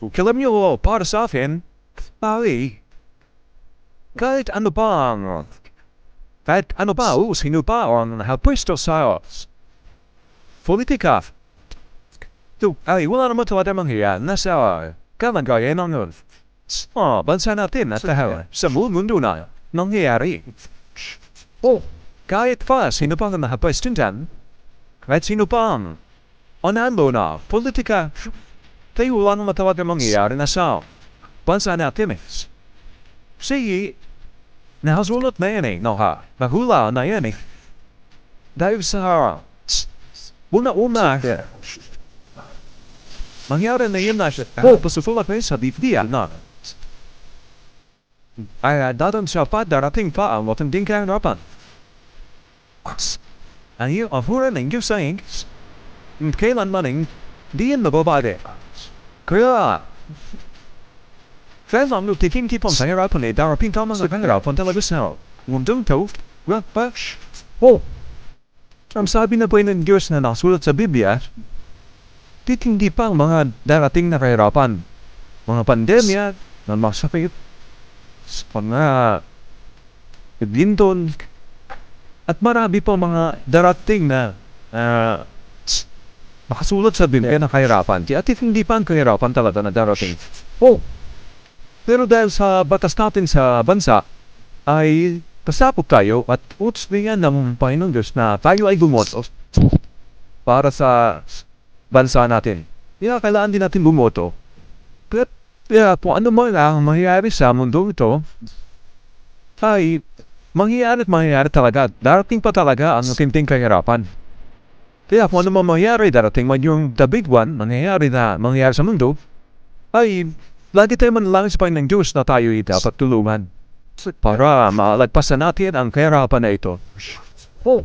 Kilymuo, off, safin, mari. Gaid yn y barn. Fed yn y baws hi'n y barn hel pwysto saros. Ffwrdd i gaff. Dw, ai, wyl yn y mwtol adem yng Nghyrra, nes e awr. Gael yn gael un o'n O, bydd sa'n adyn at y hewer. Syml mwyn dwi'n ail. Nong i ari. O, gaid ffas hi'n y barn yn y habwestyn dan. Fed sy'n y barn. Ond anlwn ar, politica. Tayo wala naman talaga mangyayari na sa bansa natin eh. Sige, nakasulot na yan eh, no ha? Nahula na yan eh. Dahil sa una-una, mangyari na yun na siya. Oh, pasufulak na yun sa DFDL na. Ay, datan siya pa, darating pa ang matinding kahirapan. Ang iyo, ang hura ng Diyos saying, kailan maning, di yan mababade. Kaya, kaya lang titing tipong sa hirapan eh, darating tama sa kahirapan talaga sa mundong to, well, pa, oh, ang sabi na po ng Diyos na nasulat sa Biblia, titindi pa ang mga darating na kahirapan. Mga pandemya, ng mga sakit, mga linton, at marami pa mga darating na uh, makasulat sa Biblia na kahirapan. At hindi pa ang kahirapan talaga na darating. Oh! Pero dahil sa batas natin sa bansa, ay pasapok tayo at utos niya ng Panginoon Diyos na tayo ay bumoto para sa bansa natin. Kaya kailangan din natin bumoto. Pero kaya kung ano man ang mangyayari sa mundo ito, ay mangyayari at mangyayari talaga. Darating pa talaga ang tinting kahirapan. Kaya kung ano man mangyayari, darating man yung the big one, mangyayari na mangyayari sa mundo, ay lagi tayo manalangin sa Panginoon Diyos na tayo ay dapat tulungan para malagpasan natin ang kahirapan na ito. Oh,